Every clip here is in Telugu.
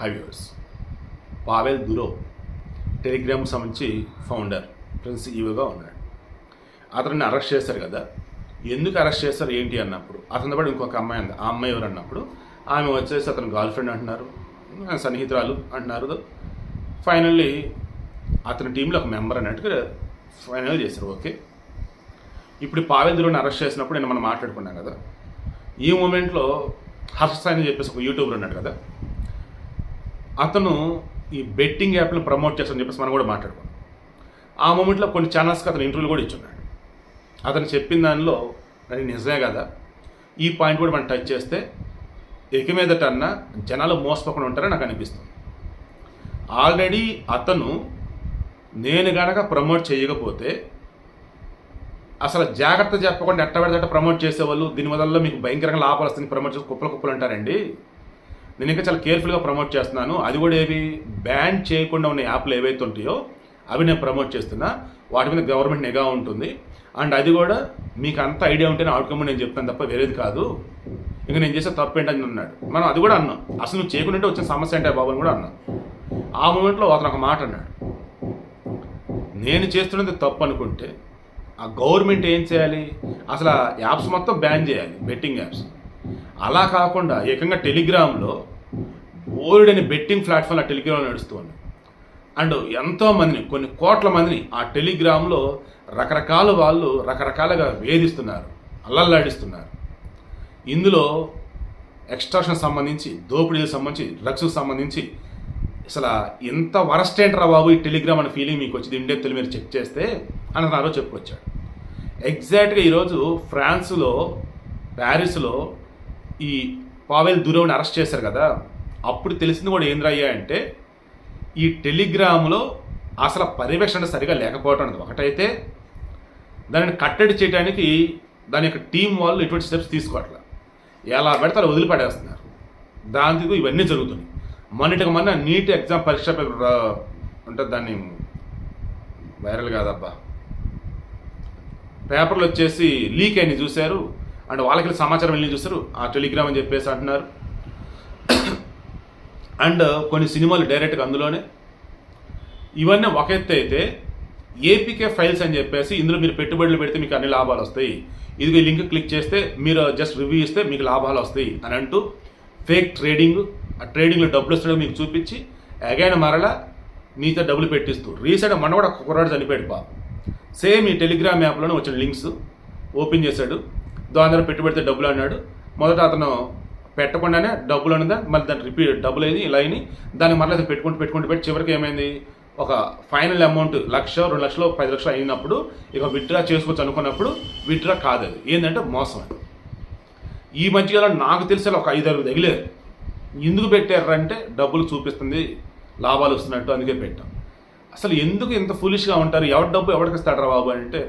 Hi viewers Pavel Durov Telegram సంబంధించి ఫౌండర్ ప్రిన్స్ ఈవోగా ఉన్నాడు. అతన్ని అరెస్ట్ చేశారు కదా. ఎందుకు అరెస్ట్ చేస్తారు ఏంటి అన్నప్పుడు? అతని పాటు ఇంకొక అమ్మాయి ఆ అమ్మాయి ఎవరు అన్నప్పుడు? ఆమె వచ్చేసి అతను గర్ల్ ఫ్రెండ్ అంటున్నారు. సన్నిహితురాలు అంటున్నారు. ఫైనల్లీ అతని టీంలో ఒక మెంబర్ అన్నట్టుగా ఫైనల్ చేశారు. ఓకే ఇప్పుడు పావెల్ దురోని అరెస్ట్ చేసినప్పుడు నేను మనం మాట్లాడుకున్నాం కదా. ఈ మూమెంట్లో హర్ష అని చెప్పేసి ఒక యూట్యూబర్ ఉన్నాడు కదా. అతను ఈ బెట్టింగ్ యాప్లను ప్రమోట్ చేస్తాను చెప్పేసి మనం కూడా మాట్లాడుకున్నాం. ఆ మూమెంట్లో కొన్ని ఛానల్స్కి అతను ఇంటర్వ్యూలు కూడా ఇచ్చున్నాడు. అతను చెప్పిన దానిలో అది నిజమే కదా ఈ పాయింట్ కూడా మనం టచ్ చేస్తే ఎక మీదట అన్న జనాలు మోసపోకుండా ఉంటారని నాకు అనిపిస్తుంది. ఆల్రెడీ అతను నేను గనక ప్రమోట్ చేయకపోతే అసలు జాగ్రత్త చెప్పకుండా ఎట్ట పెడితే ప్రమోట్ చేసేవాళ్ళు దీని వల్ల మీకు భయంకరంగా లాభాలు వస్తుంది ప్రమోట్ చేసి కుప్పలు కుప్పలు అంటారండి. నేను ఇంకా చాలా కేర్ఫుల్గా ప్రమోట్ చేస్తున్నాను. అది కూడా ఏవి? బ్యాన్ చేయకుండా ఉన్న యాప్లు ఏవైతే ఉంటాయో అవి నేను ప్రమోట్ చేస్తున్నా. వాటి మీద గవర్నమెంట్ నిఘా ఉంటుంది. అండ్ అది కూడా మీకు అంత ఐడియా ఉంటేనే అవుట్కమ్ నేను చెప్తాను తప్ప వేరేది కాదు. ఇంకా నేను చేసే తప్పు ఏంటని అన్నాడు. మనం అది కూడా అన్నాం. అసలు నువ్వు చేయకుండా వచ్చిన సమస్య ఏంటే బాబు అని కూడా అన్నాం. ఆ మూమెంట్లో అతను ఒక మాట అన్నాడు. నేను చేస్తున్నది తప్పు అనుకుంటే ఆ గవర్నమెంట్ ఏం చేయాలి? అసలు ఆ యాప్స్ మొత్తం బ్యాన్ చేయాలి. బెట్టింగ్ యాప్స్ అలా కాకుండా ఏకంగా టెలిగ్రామ్లో ఓల్డ్ అనే బెట్టింగ్ ప్లాట్ఫామ్ ఆ టెలిగ్రామ్ నడుస్తుంది. అండ్ ఎంతో మందిని కొన్ని కోట్ల మందిని ఆ టెలిగ్రామ్లో రకరకాల వాళ్ళు రకరకాలుగా వేధిస్తున్నారు అల్లల్లాడిస్తున్నారు. ఇందులో ఎక్స్ట్రాక్షన్ సంబంధించి దోపిడీలకు సంబంధించి డ్రగ్స్కి సంబంధించి అసలు ఎంత వరస్ట్ ఏంట్రా బాబు ఈ టెలిగ్రామ్ అనే ఫీలింగ్ మీకు వచ్చింది? ఇండియా మీరు చెక్ చేస్తే అని నాలో చెప్పుకొచ్చాడు. ఎగ్జాక్ట్గా ఈరోజు ఫ్రాన్స్లో ప్యారిస్లో ఈ పావెల్ దురవ్ని అరెస్ట్ చేశారు కదా అప్పుడు తెలిసింది కూడా ఏంద్రయ్యా అంటే ఈ టెలిగ్రామ్లో అసలు పర్యవేక్షణ సరిగా లేకపోవటం అనేది ఒకటైతే దానిని కట్టడి చేయడానికి దాని యొక్క టీం వాళ్ళు ఎటువంటి స్టెప్స్ తీసుకోవట్లేదు ఎలా పెడితే అలా వదిలిపడేస్తున్నారు. దాంతో ఇవన్నీ జరుగుతున్నాయి. మొన్నటికి మొన్న నీట్ ఎగ్జామ్ పరీక్ష పేపర్ అంటే దాన్ని వైరల్ కాదబ్బా. పేపర్లు వచ్చేసి లీక్ అయినాయి చూశారు. అండ్ వాళ్ళకి సమాచారం వెళ్ళి చూస్తారు. ఆ టెలిగ్రామ్ అని చెప్పేసి అంటున్నారు. అండ్ కొన్ని సినిమాలు డైరెక్ట్గా అందులోనే. ఇవన్నీ ఒక ఎత్తు అయితే ఏపీకే ఫైల్స్ అని చెప్పేసి ఇందులో మీరు పెట్టుబడులు పెడితే మీకు అన్ని లాభాలు వస్తాయి. ఇదిగో లింక్ క్లిక్ చేస్తే మీరు జస్ట్ రివ్యూ ఇస్తే మీకు లాభాలు వస్తాయి అని అంటూ ఫేక్ ట్రేడింగ్ ఆ ట్రేడింగ్లో డబ్బులు వస్తాడో మీకు చూపించి అగైన్ మరలా మీతో డబ్బులు పెట్టిస్తూ. రీసెంట్ మన కూడా ఒక కుర్రాడు చనిపోయాడు బా సేమ్ ఈ టెలిగ్రామ్ యాప్లోనే వచ్చిన లింక్స్ ఓపెన్ చేశాడు. దాని ద్వారా పెట్టుబడితే డబ్బులు అన్నాడు. మొదట అతను పెట్టకుండానే డబ్బులు అన్నదా మళ్ళీ దాని రిపీట్ డబ్బులు అయింది ఇలా అయినాయి. దాన్ని మళ్ళీ అది పెట్టుకుంటూ పెట్టుకుంటూ పెట్టి చివరికి ఏమైంది? ఒక ఫైనల్ అమౌంట్ లక్ష రెండు లక్షలు పది లక్షలు అయినప్పుడు ఇక విత్డ్రా చేసుకోవచ్చు అనుకున్నప్పుడు విత్డ్రా కాదు అది. ఏంటంటే మోసం అది. ఈ మధ్యలో నాకు తెలిసి ఒక ఐదారు తగిలేరు. ఎందుకు పెట్టారంటే డబ్బులు చూపిస్తుంది లాభాలు వస్తున్నట్టు అందుకే పెట్టాం. అసలు ఎందుకు ఇంత ఫులిష్గా ఉంటారు? ఎవరి డబ్బు ఎవరికి ఇస్తాడరా బాబు అంటే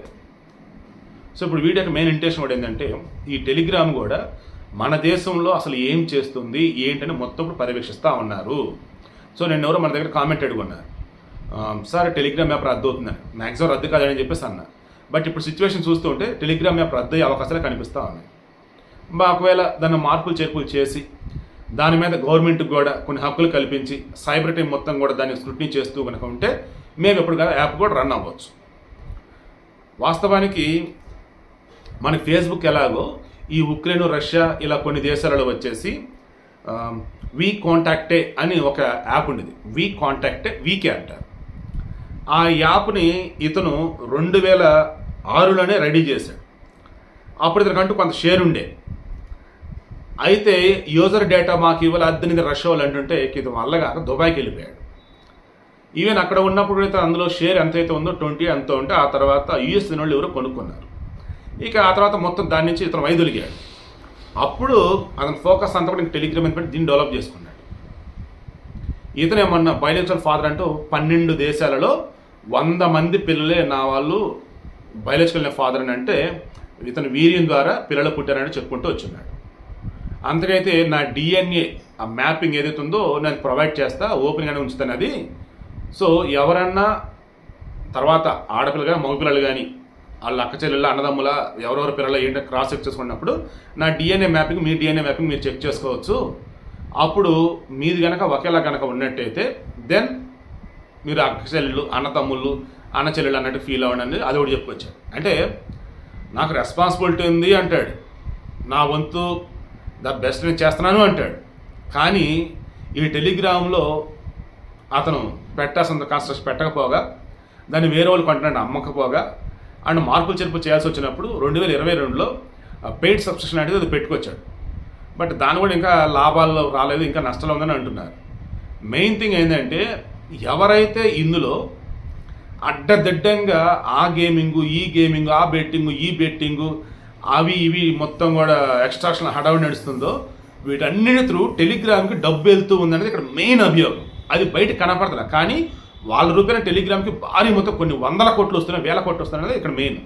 సో ఇప్పుడు వీడి యొక్క మెయిన్ ఇంటెన్షన్ కూడా ఏంటంటే ఈ టెలిగ్రామ్ కూడా మన దేశంలో అసలు ఏం చేస్తుంది ఏంటని మొత్తం ఇప్పుడు పర్యవేక్షిస్తూ ఉన్నారు. సో నేను ఎవరో మన దగ్గర కామెంట్ అడుగున్నారు. సార్ టెలిగ్రామ్ యాప్ రద్దు అవుతుందని మ్యాక్సిమం రద్దు కాదని చెప్పేసి అన్నా. బట్ ఇప్పుడు సిచ్యువేషన్ చూస్తుంటే టెలిగ్రామ్ యాప్ రద్దు అయ్యే అవకాశాలు కనిపిస్తూ ఉన్నాయి. ఒకవేళ దాన్ని మార్పులు చేర్పులు చేసి దాని మీద గవర్నమెంట్కి కూడా కొన్ని హక్కులు కల్పించి సైబర్ టీం మొత్తం కూడా దాన్ని స్క్రూటినీ చేస్తూ కనుక ఉంటే మేము ఎప్పుడు కదా యాప్ కూడా రన్ అవ్వచ్చు. వాస్తవానికి మన ఫేస్బుక్ ఎలాగో ఈ ఉక్రెయిన్ రష్యా ఇలా కొన్ని దేశాలలో వచ్చేసి వీ కాంటాక్టే అని ఒక యాప్ ఉండేది. వీ కాంటాక్టే వీకే అంటారు. ఆ యాప్ని ఇతను రెండు వేల ఆరులోనే రెడీ చేశాడు. అప్పుడు ఇతనికంటూ కొంత షేర్ ఉండే. అయితే యూజర్ డేటా మాకు ఇవ్వాలి అద్దెనిది రష్ వాళ్ళు అంటుంటే ఇతను వల్లగా దుబాయ్కి వెళ్ళిపోయాడు. ఈవెన్ అక్కడ ఉన్నప్పుడు అయితే అందులో షేర్ ఎంతైతే ఉందో ట్వంటీ ఎంతో ఉంటే ఆ తర్వాత యూఎస్ వాళ్ళు ఎవరో కొనుక్కున్నారు. ఇక ఆ తర్వాత మొత్తం దాని నుంచి ఇతను వైదొలిగాడు. అప్పుడు అతని ఫోకస్ అంతా కూడా టెలిగ్రామ్ అని పెట్టి దీన్ని డెవలప్ చేసుకున్నాడు. ఇతను ఏమన్నా బయోలజికల్ ఫాదర్ అంటూ పన్నెండు దేశాలలో వంద మంది పిల్లలే నా వాళ్ళు బయోలజికల్ ఫాదర్ అని అంటే ఇతను వీర్యం ద్వారా పిల్లలు పుట్టారని చెప్పుకుంటూ వచ్చున్నాడు అందుకైతే నా డిఎన్ఏ ఆ మ్యాపింగ్ ఏదైతే ఉందో నేను ప్రొవైడ్ చేస్తా ఓపెన్గానే ఉంచుతాను అది. సో ఎవరన్నా తర్వాత ఆడపిల్ల కానీ మగపిల్లలు కానీ వాళ్ళ అక్క చెల్లెళ్ళ అన్నదమ్ముల ఎవరెవరి పిల్లలు ఏంటో క్రాస్ చెక్ చేసుకున్నప్పుడు నా డిఎన్ఏ మ్యాపింగ్ మీ డిఎన్ఏ మ్యాపింగ్ మీరు చెక్ చేసుకోవచ్చు. అప్పుడు మీది కనుక ఒకేలా కనుక ఉన్నట్టయితే దెన్ మీరు అక్క చెల్లెళ్ళు అన్నతమ్ముళ్ళు అన్న చెల్లెళ్ళు అన్నట్టు ఫీల్ అవ్వండి అది ఒకటి చెప్పుకొచ్చాడు అంటే నాకు రెస్పాన్సిబిలిటీ ఉంది అంటాడు. నా వంతు ద బెస్ట్ నేను చేస్తున్నాను అంటాడు. కానీ ఈ టెలిగ్రామ్లో అతను పెట్టాల్సినంత కాన్స్ట్రక్షన్ పెట్టకపోగా దాన్ని వేరే వాళ్ళు కొంటున్నాడు అమ్మకపోగా అండ్ మార్పులు చెరుపు చేయాల్సి వచ్చినప్పుడు రెండు వేల ఇరవై రెండులో పెయిడ్ సబ్స్క్రిప్షన్ అనేది అది పెట్టుకొచ్చాడు. బట్ దాని కూడా ఇంకా లాభాల్లో రాలేదు ఇంకా నష్టాలు ఉందని అంటున్నారు. మెయిన్ థింగ్ ఏంటంటే ఎవరైతే ఇందులో అడ్డదిడ్డంగా ఆ గేమింగ్ ఈ గేమింగ్ ఆ బెట్టింగ్ ఈ బెట్టింగ్ అవి ఇవి మొత్తం కూడా ఎక్స్ట్రాక్షన్ హడావిడి నడుస్తుందో వీటన్నిటి త్రూ టెలిగ్రామ్కి డబ్బు వెళ్తూ ఉందనేది ఇక్కడ మెయిన్ అభియోగం. అది బయట కనపడుతుంది కానీ వాళ్ళ రూపేణ టెలిగ్రామ్కి భారీ మొత్తం కొన్ని వందల కోట్లు వస్తున్నాయి వేల కోట్లు వస్తున్నాయి ఇక్కడ మెయిన్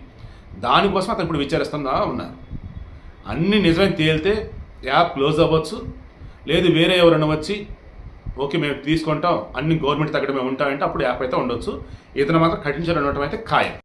దానికోసం అతను ఇప్పుడు విచారిస్తుందా ఉన్నారు. అన్ని నిజమైన తేలితే యాప్ క్లోజ్ అవ్వచ్చు లేదు వేరే ఎవరైనా వచ్చి ఓకే మేము తీసుకుంటాం అన్ని గవర్నమెంట్ తగ్గడం మేము ఉంటామంటే అప్పుడు యాప్ అయితే ఉండొచ్చు. ఇతను మాత్రం కఠిన చర్యలు ఉండటం అయితే ఖాయం.